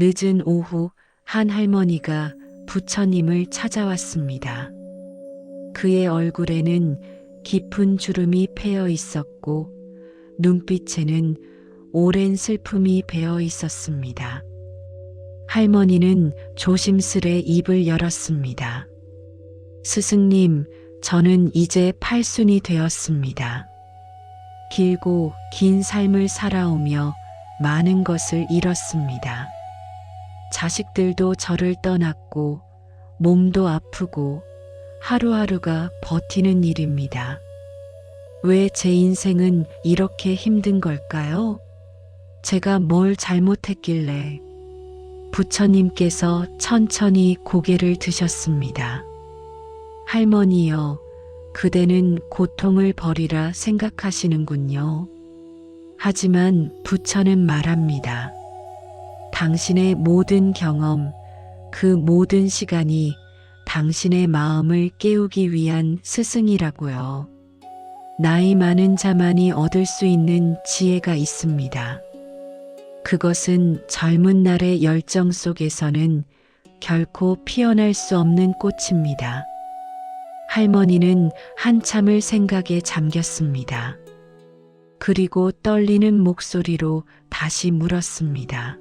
늦은 오후 한 할머니가 부처님을 찾아왔습니다. 그의 얼굴에는 깊은 주름이 패여 있었고 눈빛에는 오랜 슬픔이 배어 있었습니다. 할머니는 조심스레 입을 열었습니다. 스승님, 저는 이제 팔순이 되었습니다. 길고 긴 삶을 살아오며 많은 것을 잃었습니다. 자식들도 저를 떠났고 몸도 아프고 하루하루가 버티는 일입니다. 왜 제 인생은 이렇게 힘든 걸까요? 제가 뭘 잘못했길래 부처님께서 천천히 고개를 드셨습니다. 할머니여, 그대는 고통을 버리라 생각하시는군요. 하지만 부처는 말합니다. 당신의 모든 경험, 그 모든 시간이 당신의 마음을 깨우기 위한 스승이라고요. 나이 많은 자만이 얻을 수 있는 지혜가 있습니다. 그것은 젊은 날의 열정 속에서는 결코 피어날 수 없는 꽃입니다. 할머니는 한참을 생각에 잠겼습니다. 그리고 떨리는 목소리로 다시 물었습니다.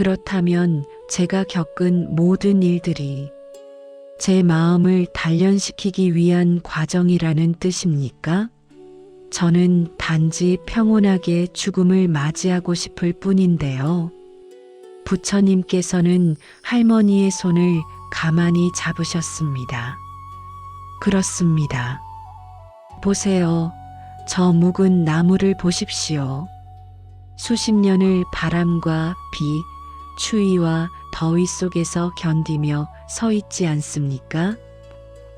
그렇다면 제가 겪은 모든 일들이 제 마음을 단련시키기 위한 과정이라는 뜻입니까? 저는 단지 평온하게 죽음을 맞이하고 싶을 뿐인데요. 부처님께서는 할머니의 손을 가만히 잡으셨습니다. 그렇습니다. 보세요. 저 묵은 나무를 보십시오. 수십 년을 바람과 비, 추위와 더위 속에서 견디며 서 있지 않습니까?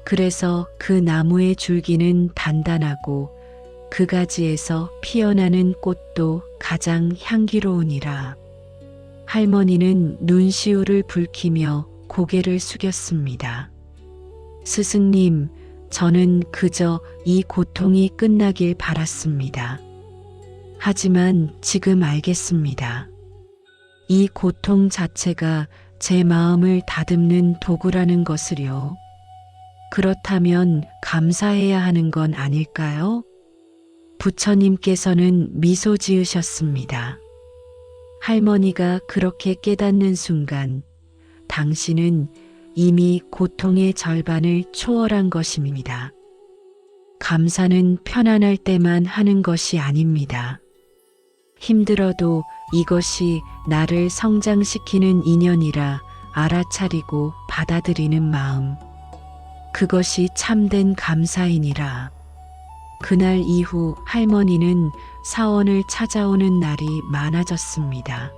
그래서 그 나무의 줄기는 단단하고 그 가지에서 피어나는 꽃도 가장 향기로우니라. 할머니는 눈시울을 붉히며 고개를 숙였습니다. 스승님, 저는 그저 이 고통이 끝나길 바랐습니다. 하지만 지금 알겠습니다. 이 고통 자체가 제 마음을 다듬는 도구라는 것을요. 그렇다면 감사해야 하는 건 아닐까요? 부처님께서는 미소 지으셨습니다. 할머니가 그렇게 깨닫는 순간 당신은 이미 고통의 절반을 초월한 것입니다. 감사는 편안할 때만 하는 것이 아닙니다. 힘들어도 이것이 나를 성장시키는 인연이라 알아차리고 받아들이는 마음. 그것이 참된 감사이니라. 그날 이후 할머니는 사원을 찾아오는 날이 많아졌습니다.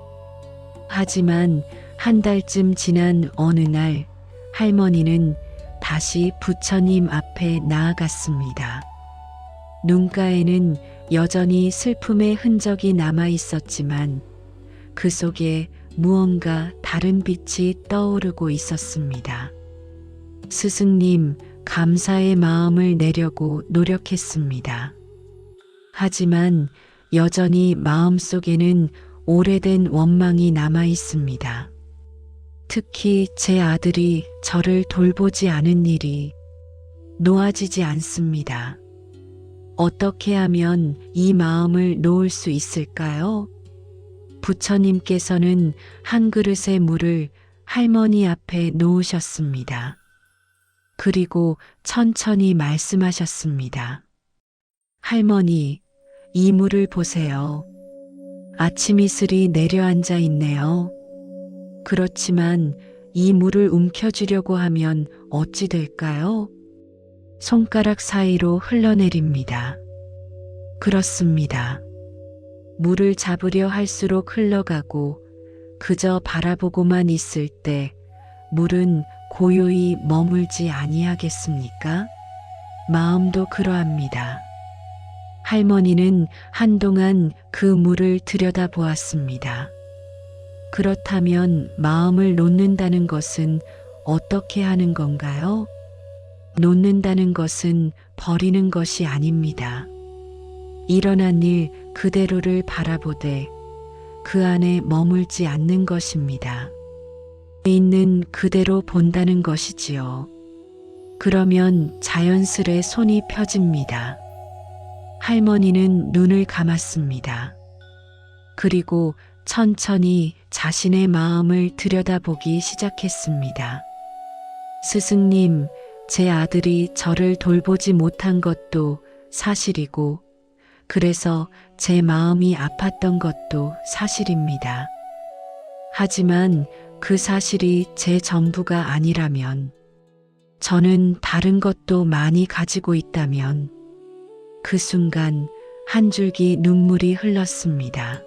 하지만 한 달쯤 지난 어느 날 할머니는 다시 부처님 앞에 나아갔습니다. 눈가에는 여전히 슬픔의 흔적이 남아 있었지만 그 속에 무언가 다른 빛이 떠오르고 있었습니다. 스승님, 감사의 마음을 내려고 노력했습니다. 하지만 여전히 마음속에는 오래된 원망이 남아 있습니다. 특히 제 아들이 저를 돌보지 않은 일이 놓아지지 않습니다. 어떻게 하면 이 마음을 놓을 수 있을까요? 부처님께서는 한 그릇의 물을 할머니 앞에 놓으셨습니다. 그리고 천천히 말씀하셨습니다. 할머니, 이 물을 보세요. 아침 이슬이 내려앉아 있네요. 그렇지만 이 물을 움켜쥐려고 하면 어찌 될까요? 손가락 사이로 흘러내립니다. 그렇습니다. 물을 잡으려 할수록 흘러가고 그저 바라보고만 있을 때 물은 고요히 머물지 아니하겠습니까? 마음도 그러합니다. 할머니는 한동안 그 물을 들여다보았습니다. 그렇다면 마음을 놓는다는 것은 어떻게 하는 건가요? 놓는다는 것은 버리는 것이 아닙니다. 일어난 일 그대로를 바라보되 그 안에 머물지 않는 것입니다. 있는 그대로 본다는 것이지요. 그러면 자연스레 손이 펴집니다. 할머니는 눈을 감았습니다. 그리고 천천히 자신의 마음을 들여다보기 시작했습니다. 스승님, 제 아들이 저를 돌보지 못한 것도 사실이고, 그래서 제 마음이 아팠던 것도 사실입니다. 하지만 그 사실이 제 전부가 아니라면, 저는 다른 것도 많이 가지고 있다면, 그 순간 한 줄기 눈물이 흘렀습니다.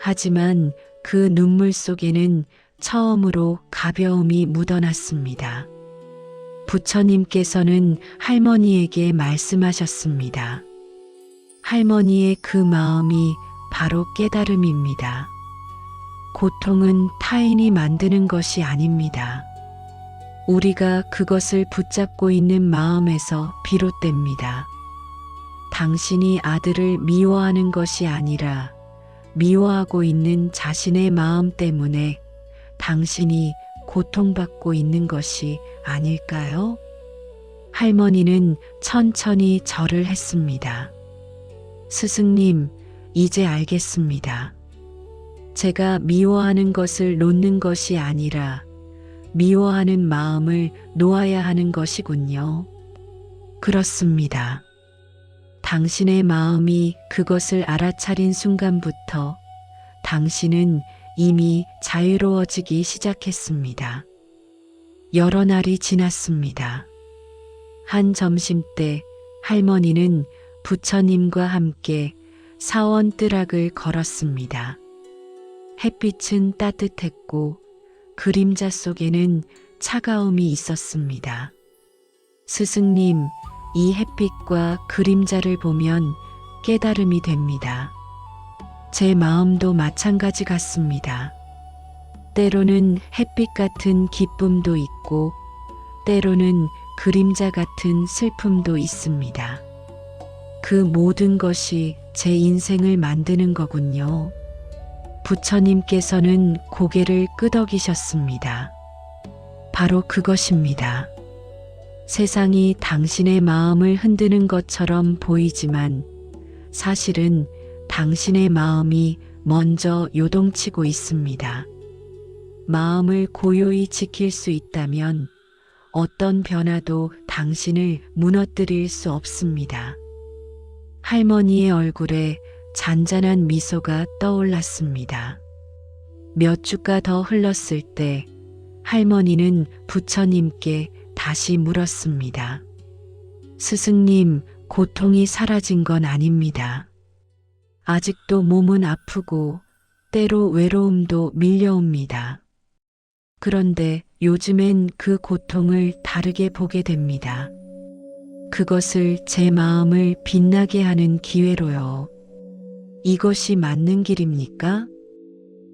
하지만 그 눈물 속에는 처음으로 가벼움이 묻어났습니다. 부처님께서는 할머니에게 말씀하셨습니다. 할머니의 그 마음이 바로 깨달음입니다. 고통은 타인이 만드는 것이 아닙니다. 우리가 그것을 붙잡고 있는 마음에서 비롯됩니다. 당신이 아들을 미워하는 것이 아니라 미워하고 있는 자신의 마음 때문에 당신이 고통받고 있는 것이 아닐까요? 할머니는 천천히 절을 했습니다. 스승님, 이제 알겠습니다. 제가 미워하는 것을 놓는 것이 아니라 미워하는 마음을 놓아야 하는 것이군요. 그렇습니다. 당신의 마음이 그것을 알아차린 순간부터 당신은 이미 자유로워지기 시작했습니다. 여러 날이 지났습니다. 한 점심 때 할머니는 부처님과 함께 사원 뜨락을 걸었습니다. 햇빛은 따뜻했고 그림자 속에는 차가움이 있었습니다. 스승님, 이 햇빛과 그림자를 보면 깨달음이 됩니다. 제 마음도 마찬가지 같습니다. 때로는 햇빛 같은 기쁨도 있고, 때로는 그림자 같은 슬픔도 있습니다. 그 모든 것이 제 인생을 만드는 거군요. 부처님께서는 고개를 끄덕이셨습니다. 바로 그것입니다. 세상이 당신의 마음을 흔드는 것처럼 보이지만 사실은 당신의 마음이 먼저 요동치고 있습니다. 마음을 고요히 지킬 수 있다면 어떤 변화도 당신을 무너뜨릴 수 없습니다. 할머니의 얼굴에 잔잔한 미소가 떠올랐습니다. 몇 주가 더 흘렀을 때 할머니는 부처님께 다시 물었습니다. 스승님, 고통이 사라진 건 아닙니다. 아직도 몸은 아프고 때로 외로움도 밀려옵니다. 그런데 요즘엔 그 고통을 다르게 보게 됩니다. 그것을 제 마음을 빛나게 하는 기회로요. 이것이 맞는 길입니까?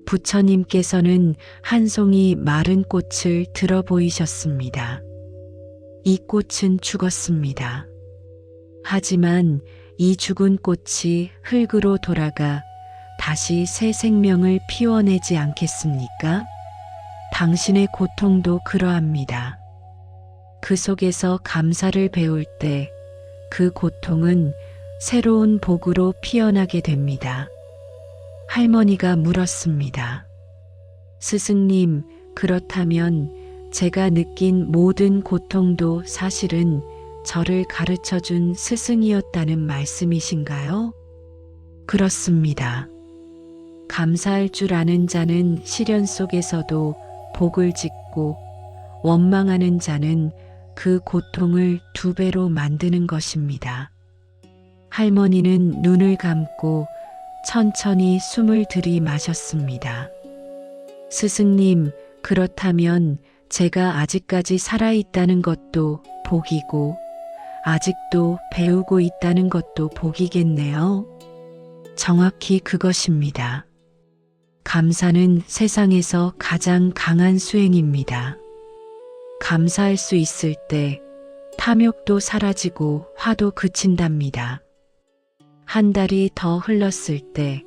부처님께서는 한 송이 마른 꽃을 들어 보이셨습니다. 이 꽃은 죽었습니다. 하지만 이 죽은 꽃이 흙으로 돌아가 다시 새 생명을 피워내지 않겠습니까? 당신의 고통도 그러합니다. 그 속에서 감사를 배울 때 그 고통은 새로운 복으로 피어나게 됩니다. 할머니가 물었습니다. 스승님, 그렇다면 제가 느낀 모든 고통도 사실은 저를 가르쳐 준 스승이었다는 말씀이신가요? 그렇습니다. 감사할 줄 아는 자는 시련 속에서도 복을 짓고 원망하는 자는 그 고통을 두 배로 만드는 것입니다. 할머니는 눈을 감고 천천히 숨을 들이마셨습니다. 스승님, 그렇다면 제가 아직까지 살아있다는 것도 복이고, 아직도 배우고 있다는 것도 복이겠네요. 정확히 그것입니다. 감사는 세상에서 가장 강한 수행입니다. 감사할 수 있을 때 탐욕도 사라지고 화도 그친답니다. 한 달이 더 흘렀을 때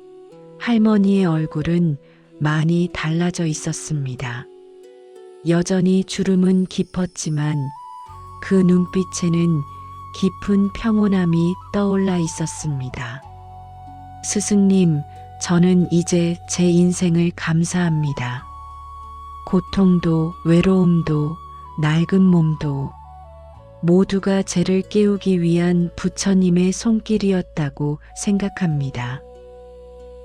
할머니의 얼굴은 많이 달라져 있었습니다. 여전히 주름은 깊었지만 그 눈빛에는 깊은 평온함이 떠올라 있었습니다. 스승님, 저는 이제 제 인생을 감사합니다. 고통도 외로움도 낡은 몸도 모두가 죄를 깨우기 위한 부처님의 손길이었다고 생각합니다.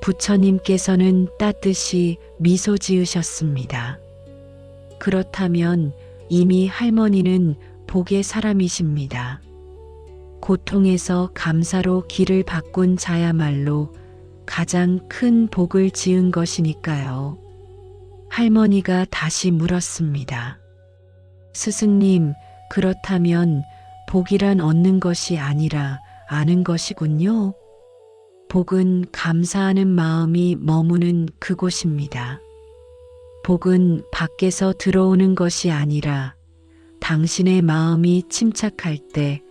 부처님께서는 따뜻이 미소 지으셨습니다. 그렇다면 이미 할머니는 복의 사람이십니다. 고통에서 감사로 길을 바꾼 자야말로 가장 큰 복을 지은 것이니까요. 할머니가 다시 물었습니다. 스승님, 그렇다면 복이란 얻는 것이 아니라 아는 것이군요. 복은 감사하는 마음이 머무는 그곳입니다. 복은 밖에서 들어오는 것이 아니라 당신의 마음이 침착할 때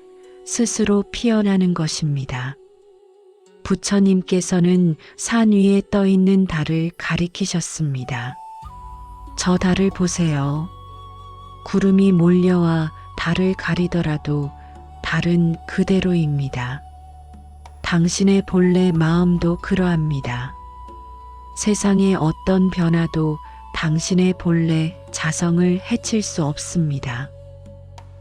스스로 피어나는 것입니다. 부처님께서는 산 위에 떠 있는 달을 가리키셨습니다. 저 달을 보세요. 구름이 몰려와 달을 가리더라도 달은 그대로입니다. 당신의 본래 마음도 그러합니다. 세상의 어떤 변화도 당신의 본래 자성을 해칠 수 없습니다.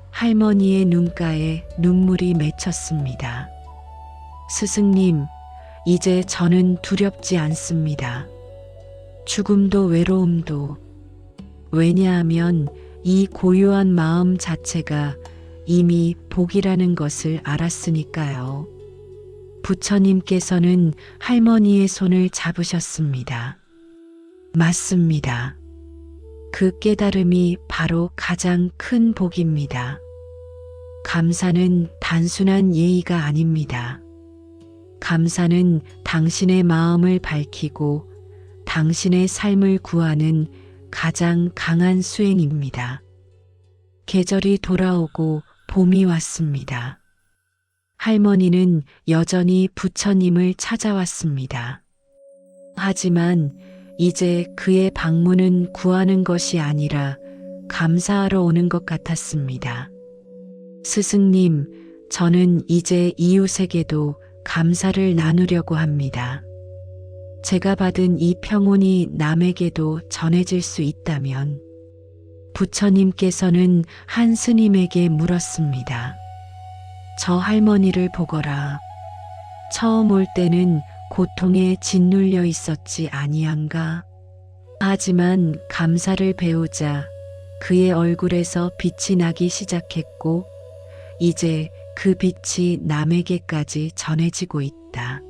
할머니의 눈가에 눈물이 맺혔습니다. 스승님, 이제 저는 두렵지 않습니다. 죽음도 외로움도. 왜냐하면 이 고요한 마음 자체가 이미 복이라는 것을 알았으니까요. 부처님께서는 할머니의 손을 잡으셨습니다. 맞습니다. 그 깨달음이 바로 가장 큰 복입니다. 감사는 단순한 예의가 아닙니다. 감사는 당신의 마음을 밝히고 당신의 삶을 구하는 가장 강한 수행입니다. 계절이 돌아오고 봄이 왔습니다. 할머니는 여전히 부처님을 찾아왔습니다. 하지만 이제 그의 방문은 구하는 것이 아니라 감사하러 오는 것 같았습니다. 스승님, 저는 이제 이웃에게도 감사를 나누려고 합니다. 제가 받은 이 평온이 남에게도 전해질 수 있다면 부처님께서는 한 스님에게 물었습니다. 저 할머니를 보거라. 처음 올 때는 고통에 짓눌려 있었지 아니한가? 하지만 감사를 배우자 그의 얼굴에서 빛이 나기 시작했고 이제 그 빛이 남에게까지 전해지고 있다.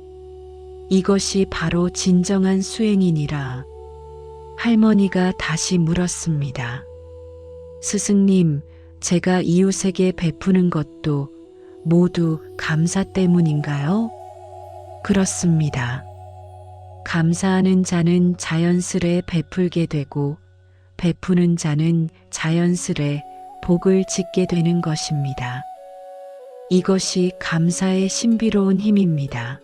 이것이 바로 진정한 수행이니라. 할머니가 다시 물었습니다. 스승님, 제가 이웃에게 베푸는 것도 모두 감사 때문인가요? 그렇습니다. 감사하는 자는 자연스레 베풀게 되고 베푸는 자는 자연스레 복을 짓게 되는 것입니다. 이것이 감사의 신비로운 힘입니다.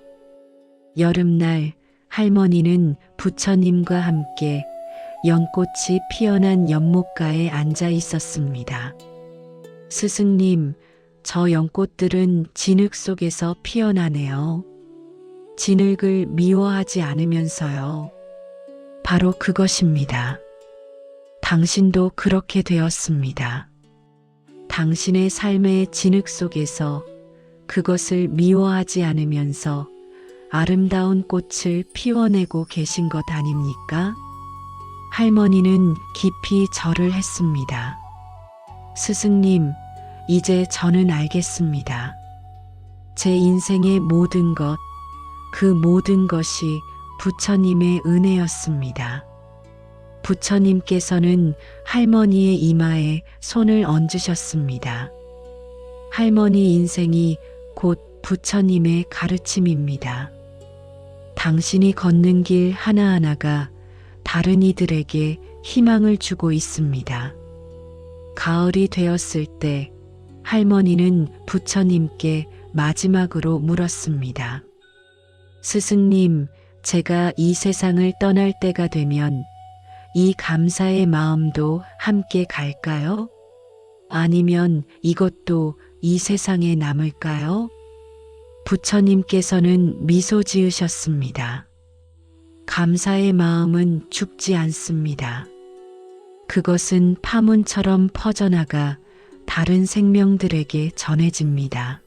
여름날 할머니는 부처님과 함께 연꽃이 피어난 연못가에 앉아 있었습니다. 스승님, 저 연꽃들은 진흙 속에서 피어나네요. 진흙을 미워하지 않으면서요. 바로 그것입니다. 당신도 그렇게 되었습니다. 당신의 삶의 진흙 속에서 그것을 미워하지 않으면서 아름다운 꽃을 피워내고 계신 것 아닙니까? 할머니는 깊이 절을 했습니다. 스승님, 이제 저는 알겠습니다. 제 인생의 모든 것, 그 모든 것이 부처님의 은혜였습니다. 부처님께서는 할머니의 이마에 손을 얹으셨습니다. 할머니 인생이 곧 부처님의 가르침입니다. 당신이 걷는 길 하나하나가 다른 이들에게 희망을 주고 있습니다. 가을이 되었을 때 할머니는 부처님께 마지막으로 물었습니다. 스승님, 제가 이 세상을 떠날 때가 되면 이 감사의 마음도 함께 갈까요? 아니면 이것도 이 세상에 남을까요? 부처님께서는 미소 지으셨습니다. 감사의 마음은 죽지 않습니다. 그것은 파문처럼 퍼져나가 다른 생명들에게 전해집니다.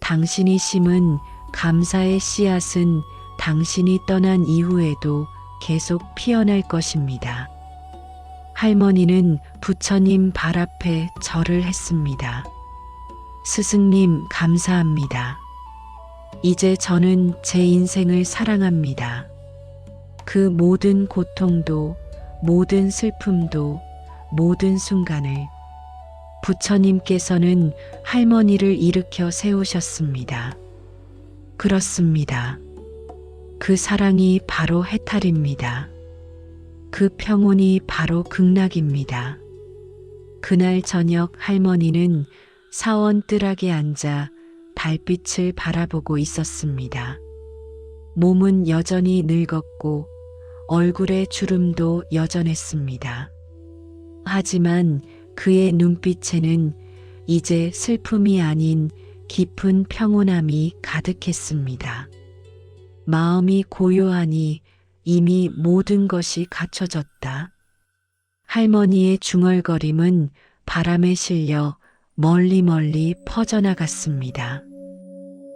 당신이 심은 감사의 씨앗은 당신이 떠난 이후에도 계속 피어날 것입니다. 할머니는 부처님 발 앞에 절을 했습니다. 스승님, 감사합니다. 이제 저는 제 인생을 사랑합니다. 그 모든 고통도, 모든 슬픔도, 모든 순간을 부처님께서는 할머니를 일으켜 세우셨습니다. 그렇습니다. 그 사랑이 바로 해탈입니다. 그 평온이 바로 극락입니다. 그날 저녁 할머니는 사원 뜰락에 앉아 달빛을 바라보고 있었습니다. 몸은 여전히 늙었고 얼굴의 주름도 여전했습니다. 하지만 그의 눈빛에는 이제 슬픔이 아닌 깊은 평온함이 가득했습니다. 마음이 고요하니 이미 모든 것이 갖춰졌다. 할머니의 중얼거림은 바람에 실려 멀리 멀리 퍼져나갔습니다.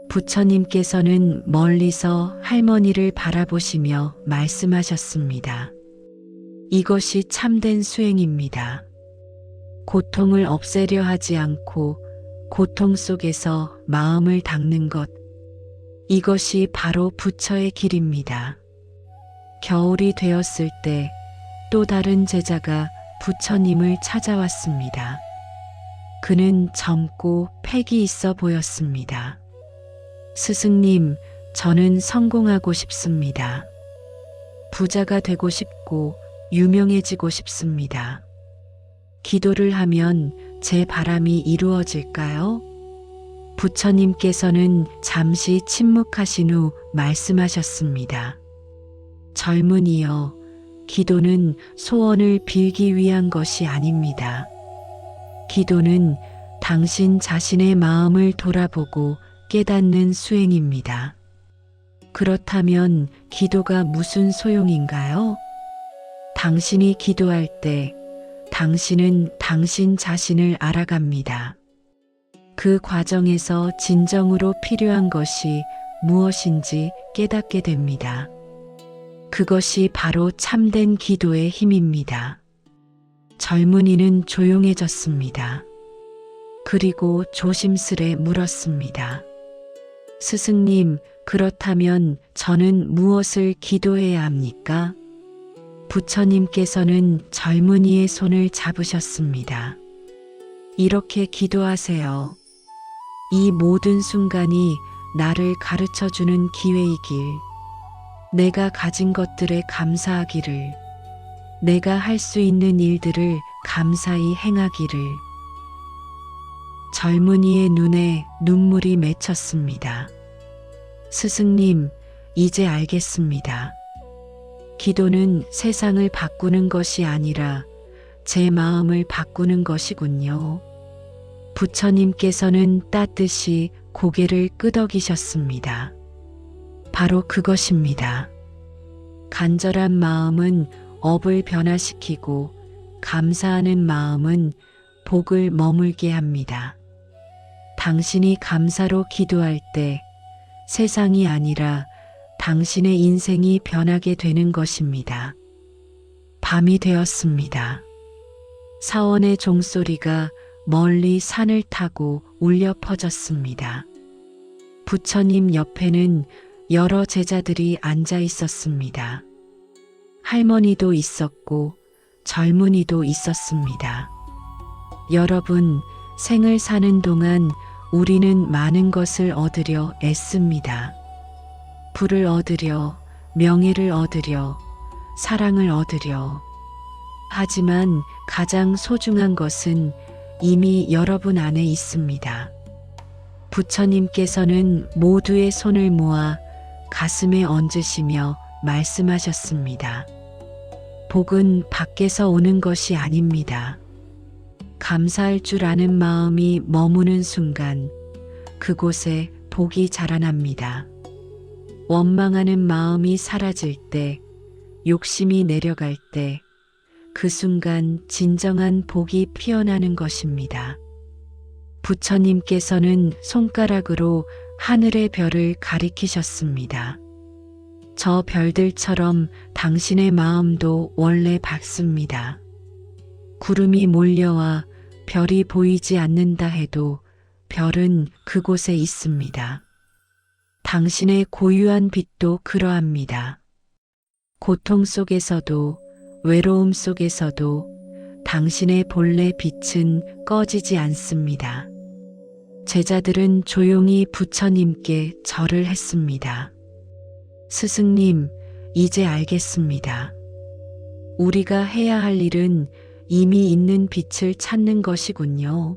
부처님께서는 멀리서 할머니를 바라보시며 말씀하셨습니다. 이것이 참된 수행입니다. 고통을 없애려 하지 않고 고통 속에서 마음을 닦는 것. 이것이 바로 부처의 길입니다. 겨울이 되었을 때 또 다른 제자가 부처님을 찾아왔습니다. 그는 젊고 패기 있어 보였습니다. 스승님, 저는 성공하고 싶습니다. 부자가 되고 싶고 유명해지고 싶습니다. 기도를 하면 제 바람이 이루어질까요? 부처님께서는 잠시 침묵하신 후 말씀하셨습니다. 젊은이여, 기도는 소원을 빌기 위한 것이 아닙니다. 기도는 당신 자신의 마음을 돌아보고 깨닫는 수행입니다. 그렇다면 기도가 무슨 소용인가요? 당신이 기도할 때 당신은 당신 자신을 알아갑니다. 그 과정에서 진정으로 필요한 것이 무엇인지 깨닫게 됩니다. 그것이 바로 참된 기도의 힘입니다. 젊은이는 조용해졌습니다. 그리고 조심스레 물었습니다. 스승님, 그렇다면 저는 무엇을 기도해야 합니까? 부처님께서는 젊은이의 손을 잡으셨습니다. 이렇게 기도하세요. 이 모든 순간이 나를 가르쳐 주는 기회이길. 내가 가진 것들에 감사하기를. 내가 할 수 있는 일들을 감사히 행하기를. 젊은이의 눈에 눈물이 맺혔습니다. 스승님, 이제 알겠습니다. 기도는 세상을 바꾸는 것이 아니라 제 마음을 바꾸는 것이군요. 부처님께서는 따뜻이 고개를 끄덕이셨습니다. 바로 그것입니다. 간절한 마음은 업을 변화시키고 감사하는 마음은 복을 머물게 합니다. 당신이 감사로 기도할 때 세상이 아니라 당신의 인생이 변하게 되는 것입니다. 밤이 되었습니다. 사원의 종소리가 멀리 산을 타고 울려 퍼졌습니다. 부처님 옆에는 여러 제자들이 앉아 있었습니다. 할머니도 있었고 젊은이도 있었습니다. 여러분, 생을 사는 동안 우리는 많은 것을 얻으려 애씁니다. 부를 얻으려, 명예를 얻으려, 사랑을 얻으려. 하지만 가장 소중한 것은 이미 여러분 안에 있습니다. 부처님께서는 모두의 손을 모아 가슴에 얹으시며 말씀하셨습니다. 복은 밖에서 오는 것이 아닙니다. 감사할 줄 아는 마음이 머무는 순간 그곳에 복이 자라납니다. 원망하는 마음이 사라질 때, 욕심이 내려갈 때, 그 순간 진정한 복이 피어나는 것입니다. 부처님께서는 손가락으로 하늘의 별을 가리키셨습니다. 저 별들처럼 당신의 마음도 원래 밝습니다. 구름이 몰려와 별이 보이지 않는다 해도 별은 그곳에 있습니다. 당신의 고유한 빛도 그러합니다. 고통 속에서도 외로움 속에서도 당신의 본래 빛은 꺼지지 않습니다. 제자들은 조용히 부처님께 절을 했습니다. 스승님, 이제 알겠습니다. 우리가 해야 할 일은 이미 있는 빛을 찾는 것이군요.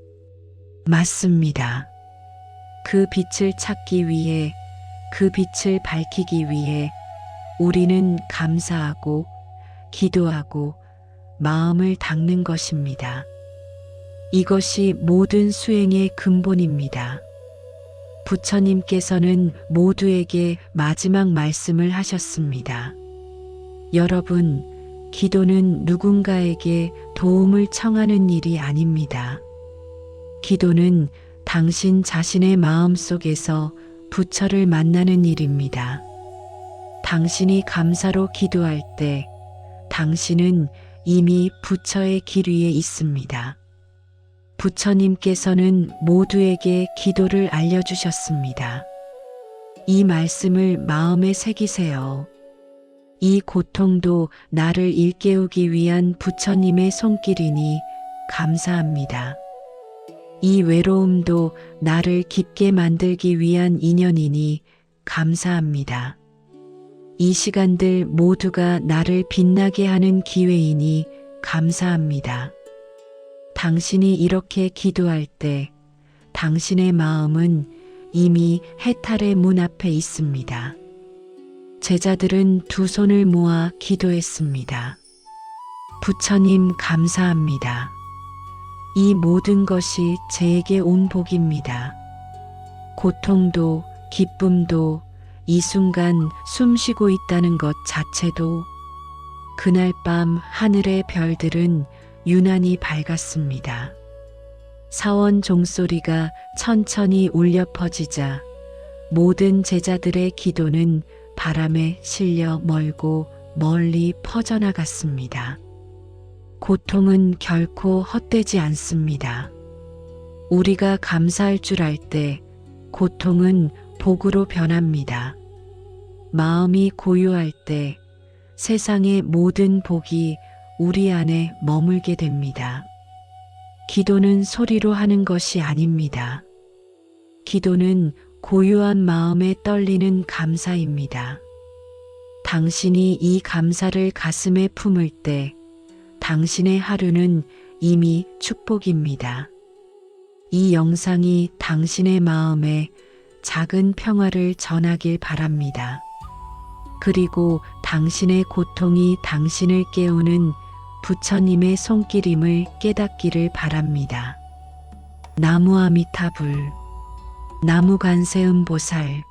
맞습니다. 그 빛을 찾기 위해, 그 빛을 밝히기 위해 우리는 감사하고 기도하고 마음을 닦는 것입니다. 이것이 모든 수행의 근본입니다. 부처님께서는 모두에게 마지막 말씀을 하셨습니다. 여러분, 기도는 누군가에게 도움을 청하는 일이 아닙니다. 기도는 당신 자신의 마음 속에서 부처를 만나는 일입니다. 당신이 감사로 기도할 때 당신은 이미 부처의 길 위에 있습니다. 부처님께서는 모두에게 기도를 알려주셨습니다. 이 말씀을 마음에 새기세요. 이 고통도 나를 일깨우기 위한 부처님의 손길이니 감사합니다. 이 외로움도 나를 깊게 만들기 위한 인연이니 감사합니다. 이 시간들 모두가 나를 빛나게 하는 기회이니 감사합니다. 당신이 이렇게 기도할 때 당신의 마음은 이미 해탈의 문 앞에 있습니다. 제자들은 두 손을 모아 기도했습니다. 부처님 감사합니다. 이 모든 것이 제게 온 복입니다. 고통도 기쁨도 이 순간 숨 쉬고 있다는 것 자체도 그날 밤 하늘의 별들은 유난히 밝았습니다. 사원 종소리가 천천히 울려 퍼지자 모든 제자들의 기도는 바람에 실려 멀고 멀리 퍼져나갔습니다. 고통은 결코 헛되지 않습니다. 우리가 감사할 줄 알 때 고통은 복으로 변합니다. 마음이 고요할 때 세상의 모든 복이 우리 안에 머물게 됩니다. 기도는 소리로 하는 것이 아닙니다. 기도는 고요한 마음에 떨리는 감사입니다. 당신이 이 감사를 가슴에 품을 때 당신의 하루는 이미 축복입니다. 이 영상이 당신의 마음에 작은 평화를 전하길 바랍니다. 그리고 당신의 고통이 당신을 깨우는 부처님의 손길임을 깨닫기를 바랍니다. 나무 아미타불 나무 관세음보살